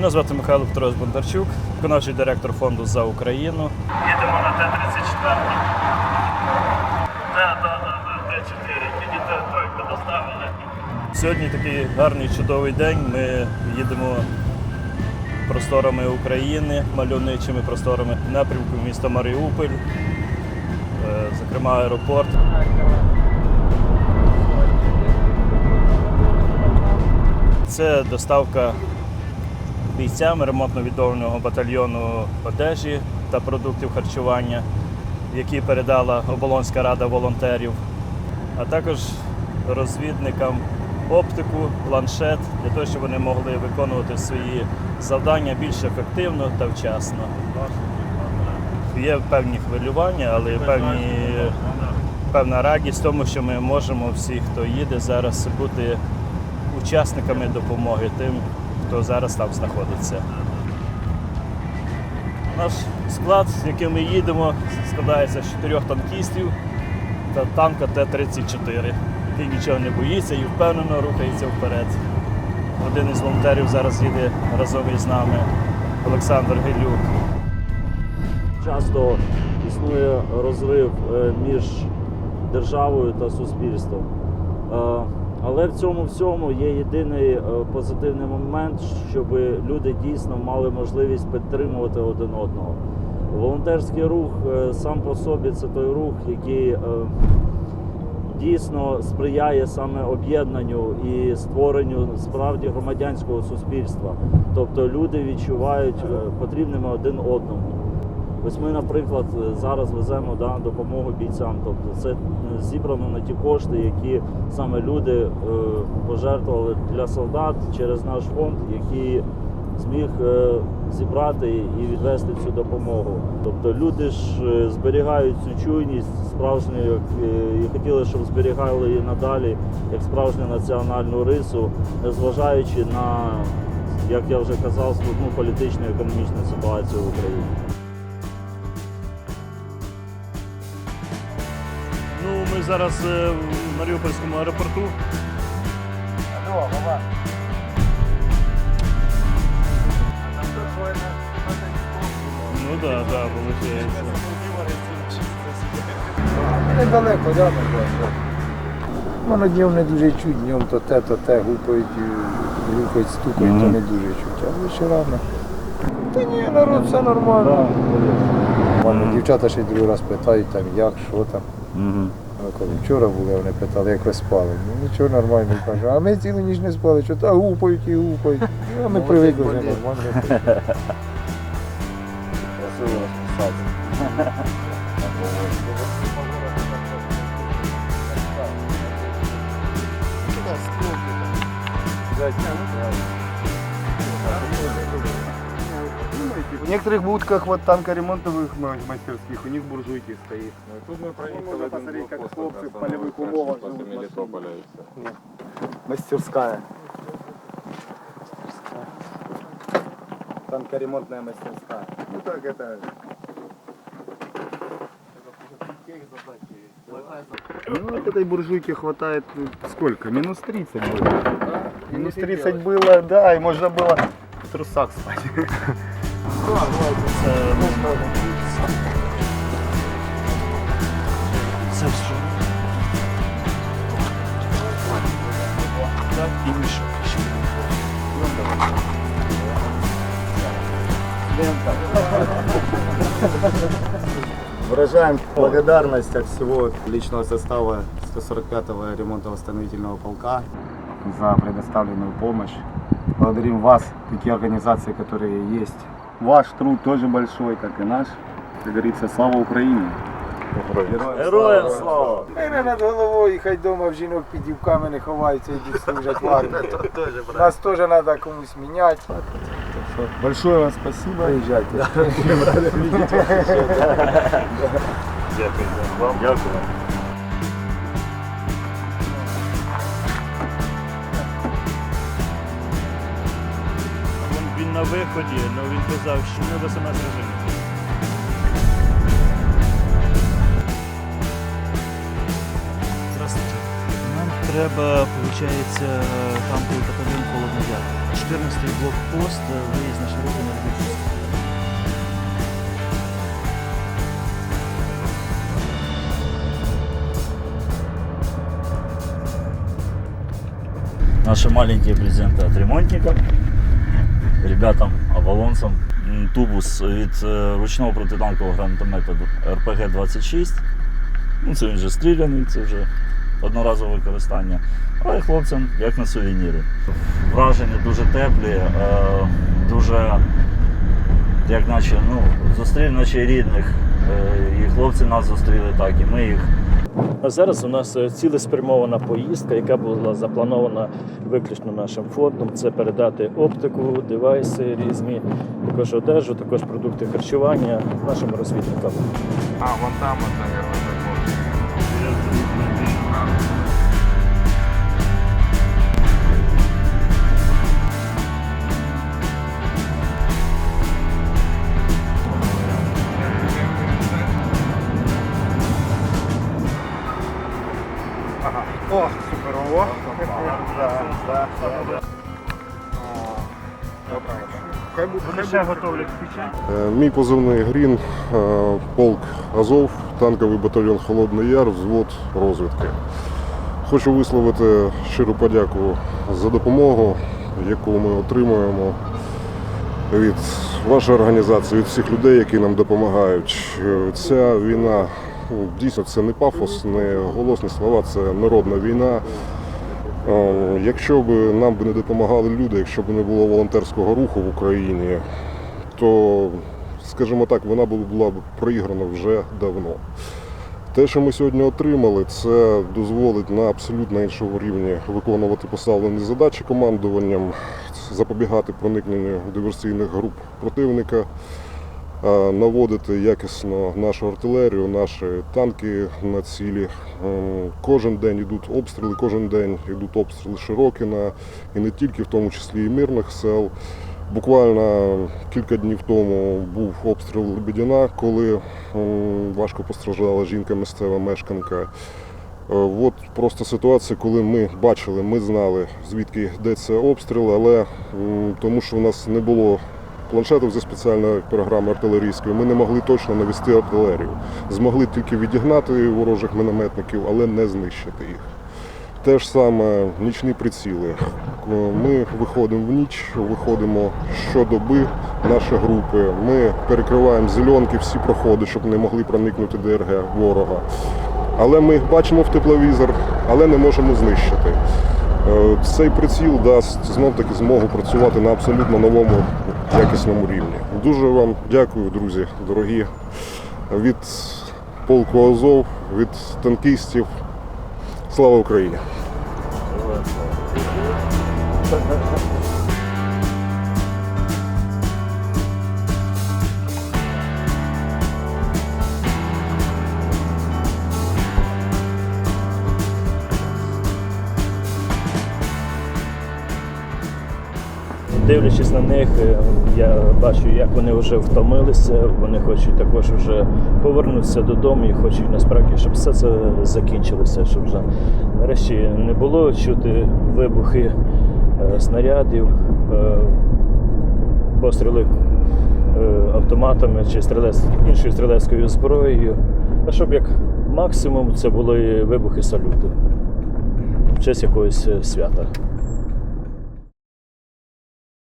Мене звати Михайло Петрович Бондарчук, виконавчий директор фонду за Україну. Їдемо на Т-34. Так, так, так, Т-4. Тільки Т-3 доставили. Сьогодні такий гарний чудовий день. Ми їдемо просторами України, мальовничими просторами напрямку міста Маріуполь, е, зокрема аеропорт. Це доставка бійцям ремонтно-відновленого батальйону одежі та продуктів харчування, які передала Оболонська рада волонтерів, а також розвідникам оптику, планшет для того, щоб вони могли виконувати свої завдання більш ефективно та вчасно. Є певні хвилювання, але певні, певна радість в тому, що ми можемо всі, хто їде зараз, бути учасниками допомоги тим, хто зараз там знаходиться. Наш склад, з яким ми їдемо, складається з чотирьох танкістів та танка Т-34, який нічого не боїться і впевнено рухається вперед. Один із волонтерів зараз їде разом із нами, Олександр Гелюк. Часто існує розрив е, між державою та суспільством. Але в цьому всьому є єдиний е, позитивний момент, щоб люди дійсно мали можливість підтримувати один одного. Волонтерський рух е, сам по собі це той рух, який е, дійсно сприяє саме об'єднанню і створенню справді громадянського суспільства. Тобто люди відчувають потрібними один одному. Ось ми, наприклад, зараз веземо да, допомогу бійцям. Тобто це е, зібрано на ті кошти, які саме люди е, пожертвували для солдат через наш фонд, який зміг е, зібрати і відвести цю допомогу. Тобто люди ж е, зберігають цю чуйність справжню, як, е, і хотіли, щоб зберігали її надалі як справжню національну рису, незважаючи на, як я вже казав, складну політичну і економічну ситуацію в Україні. Ми зараз е, в Маріупольському аеропорту. Ну так, да, да, виходить. Недалеко, да, так. Воно днем не дуже чуть, днем то те, то те, гупають, гупають, стукають, то не дуже чуть. А вечорами. Та ні, народ, все нормально. Мгм. дівчата ще другий раз питають, там, як, що там. Угу. Вони коли вчора були, вони питали, як ви спали. Ну нічого нормально кажу. А ми цілу ніч не спали, що та гупають і гупають. Ну, а ми привикли вже нормально. Красиво розписався. В некоторых будках вот танкоремонтовых ма- мастерских у них буржуйки стоит. Тут ми проїхали Можна один посмотреть, як блокпост, хлопці в якраз там польових перший умовах після живуть в Мелітополя і все. Мастерская. Танкоремонтная мастерская. Ну так это... Ну, вот этой буржуйки хватает ну, сколько? Минус 30 было. Минус 30 было, да, и можно было в трусах спать. Це, ще. Выражаем благодарность от всего личного состава 145-го ремонтно-восстановительного полка за предоставленную помощь. Благодарим вас, такие организации, которые есть. Ваш труд тоже большой, как и наш. Как говорится, слава Украине! Героям слава! Мене над головою, і хай вдома в жінок під дівками не ховаються, йдуть служать в армії. Нас теж треба комусь міняти. Большое вам спасибо. Приїжджайте. Дякую вам. Дякую. виході, але він казав, що не в смс режимі. Здравствуйте. Нам треба, виходить, танковий батальйон Холодний Яр. 14-й блокпост, е, виїзд на широку на Дубчиськ. Наши маленькие презенты от ремонтников. Ребятам, оболонцам. Тубус від е, ручного протитанкового гранатомета РПГ-26. Ну, це він вже стріляний, це вже одноразове використання. Але хлопцям як на сувеніри. Враження дуже теплі, е, дуже, як наче, ну, зустрів наче рідних. Е, І хлопці нас зустріли так, і ми їх. А зараз у нас е, цілеспрямована поїздка, яка була запланована виключно нашим фондом. Це передати оптику, девайси різні, також одежу, також продукти харчування нашим розвідникам. А, вон там вот, Ще готовлять печать. Е, Мій позивний Грін, е, полк Азов, танковий батальйон Холодний Яр, взвод розвідки. Хочу висловити щиру подяку за допомогу, яку ми отримуємо від вашої організації, від всіх людей, які нам допомагають. Ця війна дійсно це не пафос, не голосні слова, це народна війна. Якщо б нам би не допомагали люди, якщо б не було волонтерського руху в Україні, то, скажімо так, вона була б проіграна вже давно. Те, що ми сьогодні отримали, це дозволить на абсолютно іншому рівні виконувати поставлені задачі командуванням, запобігати проникненню диверсійних груп противника, наводити якісно нашу артилерію, наші танки на цілі. Ем, Кожен день йдуть обстріли, кожен день йдуть обстріли Широкіна, і не тільки, в тому числі і мирних сел. Буквально кілька днів тому був обстріл Лебедіна, коли важко постраждала жінка, місцева мешканка. Е, От просто ситуація, коли ми бачили, ми знали, звідки йдеться обстріл, але тому що в нас не було планшетів зі спеціальної програми артилерійської, ми не могли точно навести артилерію. Змогли тільки відігнати ворожих мінометників, але не знищити їх. Те ж саме нічні приціли. Ми виходимо в ніч, виходимо щодоби наші групи. Ми перекриваємо зеленки, всі проходи, щоб не могли проникнути ДРГ ворога. Але ми їх бачимо в тепловізор, але не можемо знищити. Е, Цей приціл дасть знов таки змогу працювати на абсолютно новому якісному рівні. Дуже вам дякую, друзі, дорогі. Від полку Азов, від танкістів. Слава Україні! Дивлячись на них, е, я бачу, як вони вже втомилися, вони хочуть також вже повернутися додому і хочуть насправді, щоб все це закінчилося, щоб вже нарешті не було чути вибухи е, снарядів, е, постріли автоматами чи стрілець, іншою стрілецькою зброєю. А щоб як максимум це були вибухи салюту в честь якогось свята.